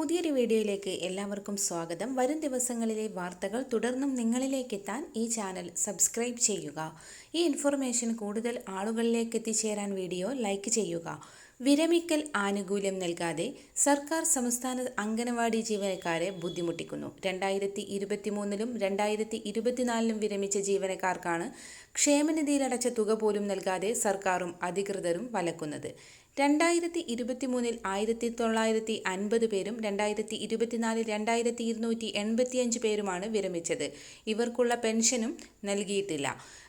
പുതിയൊരു വീഡിയോയിലേക്ക് എല്ലാവർക്കും സ്വാഗതം. വരും ദിവസങ്ങളിലെ വാർത്തകൾ തുടർന്നും നിങ്ങളിലേക്ക് എത്താൻ ഈ ചാനൽ സബ്സ്ക്രൈബ് ചെയ്യുക. ഈ ഇൻഫർമേഷൻ കൂടുതൽ ആളുകളിലേക്ക് എത്തിച്ചേരാൻ വീഡിയോ ലൈക്ക് ചെയ്യുക. വിരമിക്കൽ ആനുകൂല്യം നൽകാതെ സർക്കാർ സംസ്ഥാന അംഗനവാടി ജീവനക്കാരെ ബുദ്ധിമുട്ടിക്കുന്നു. രണ്ടായിരത്തി ഇരുപത്തി മൂന്നിലും രണ്ടായിരത്തി ഇരുപത്തിനാലിലും വിരമിച്ച ജീവനക്കാർക്കാണ് ക്ഷേമനിധിയിലടച്ച തുക പോലും നൽകാതെ സർക്കാരും അധികൃതരും വലക്കുന്നത്. രണ്ടായിരത്തി ഇരുപത്തി മൂന്നിൽ ആയിരത്തി തൊള്ളായിരത്തി അൻപത് പേരും രണ്ടായിരത്തി ഇരുപത്തിനാലിൽ രണ്ടായിരത്തി ഇരുന്നൂറ്റി എൺപത്തിയഞ്ച് പേരുമാണ് വിരമിച്ചത്. ഇവർക്കുള്ള പെൻഷനും നൽകിയിട്ടില്ല.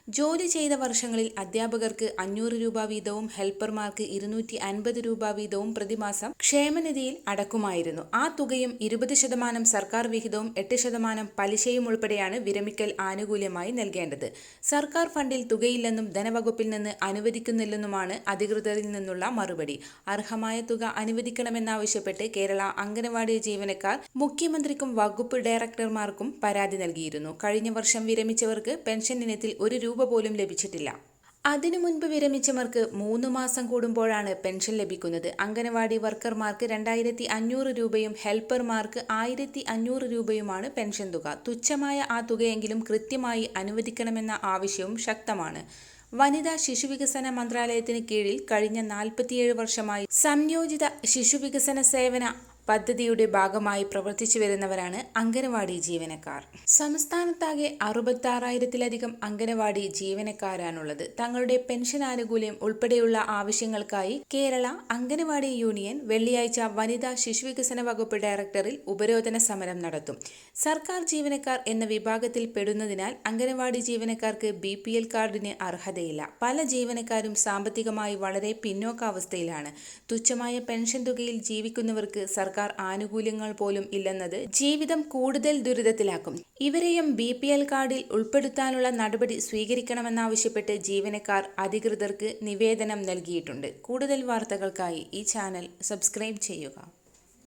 ജോലി ചെയ്ത വർഷങ്ങളിൽ അധ്യാപകർക്ക് അഞ്ഞൂറ് രൂപ വീതവും ഹെൽപ്പർമാർക്ക് ഇരുന്നൂറ്റി അൻപത് രൂപ വീതവും പ്രതിമാസം ക്ഷേമനിധിയിൽ അടക്കുമായിരുന്നു. ആ തുകയും ഇരുപത് ശതമാനം സർക്കാർ വിഹിതവും എട്ട് ശതമാനം പലിശയും ഉൾപ്പെടെയാണ് വിരമിക്കൽ ആനുകൂല്യമായി നൽകേണ്ടത്. സർക്കാർ ഫണ്ടിൽ തുകയില്ലെന്നും ധനവകുപ്പിൽ നിന്ന് അനുവദിക്കുന്നില്ലെന്നുമാണ് അധികൃതരിൽ നിന്നുള്ള മറുപടി. അർഹമായ തുക അനുവദിക്കണമെന്നാവശ്യപ്പെട്ട് കേരള അംഗനവാടി ജീവനക്കാർ മുഖ്യമന്ത്രിക്കും വകുപ്പ് ഡയറക്ടർമാർക്കും പരാതി നൽകിയിരുന്നു. കഴിഞ്ഞ വർഷം വിരമിച്ചവർക്ക് പെൻഷൻ ഇനത്തിൽ ഒരു രൂപ പോലും ലഭിച്ചിട്ടില്ല. അതിനു മുൻപ് വിരമിച്ചവർക്ക് മൂന്ന് മാസം കൂടുമ്പോഴാണ് പെൻഷൻ ലഭിക്കുന്നത്. അംഗനവാടി വർക്കർമാർക്ക് രണ്ടായിരത്തി അഞ്ഞൂറ് രൂപയും ഹെൽപ്പർമാർക്ക് ആയിരത്തി അഞ്ഞൂറ് രൂപയുമാണ് പെൻഷൻ തുക. തുച്ഛമായ ആ തുകയെങ്കിലും കൃത്യമായി അനുവദിക്കണമെന്ന ആവശ്യവും ശക്തമാണ്. വനിതാ ശിശുവികസന മന്ത്രാലയത്തിന് കീഴിൽ കഴിഞ്ഞ നാൽപ്പത്തിയേഴ് വർഷമായി സംയോജിത ശിശുവികസന സേവന പദ്ധതിയുടെ ഭാഗമായി പ്രവർത്തിച്ചു വരുന്നവരാണ് അംഗനവാടി ജീവനക്കാർ. സംസ്ഥാനത്താകെ അറുപത്തി ആറായിരത്തിലധികം അംഗനവാടി ജീവനക്കാരാണുള്ളത്. തങ്ങളുടെ പെൻഷൻ ആനുകൂല്യം ഉൾപ്പെടെയുള്ള ആവശ്യങ്ങൾക്കായി കേരള അംഗനവാടി യൂണിയൻ വെള്ളിയാഴ്ച വനിതാ ശിശുവികസന വകുപ്പ് ഡയറക്ടറിൽ ഉപരോധന സമരം നടത്തും. സർക്കാർ ജീവനക്കാർ എന്ന വിഭാഗത്തിൽ പെടുന്നതിനാൽ അംഗനവാടി ജീവനക്കാർക്ക് ബി കാർഡിന് എൽ അർഹതയില്ല പല ജീവനക്കാരും സാമ്പത്തികമായി വളരെ പിന്നോക്കാവസ്ഥയിലാണ്. തുച്ഛമായ പെൻഷൻ തുകയിൽ ജീവിക്കുന്നവർക്ക് സർക്കാർ ആനുകൂല്യങ്ങൾ പോലും ഇല്ലെന്നത് ജീവിതം കൂടുതൽ ദുരിതത്തിലാക്കും. ഇവരെയും ബി പി എൽ കാർഡിൽ ഉൾപ്പെടുത്താനുള്ള നടപടി സ്വീകരിക്കണമെന്നാവശ്യപ്പെട്ട് ജീവനക്കാർ അധികൃതർക്ക് നിവേദനം നൽകിയിട്ടുണ്ട്. കൂടുതൽ വാർത്തകൾക്കായി ഈ ചാനൽ സബ്സ്ക്രൈബ് ചെയ്യുക.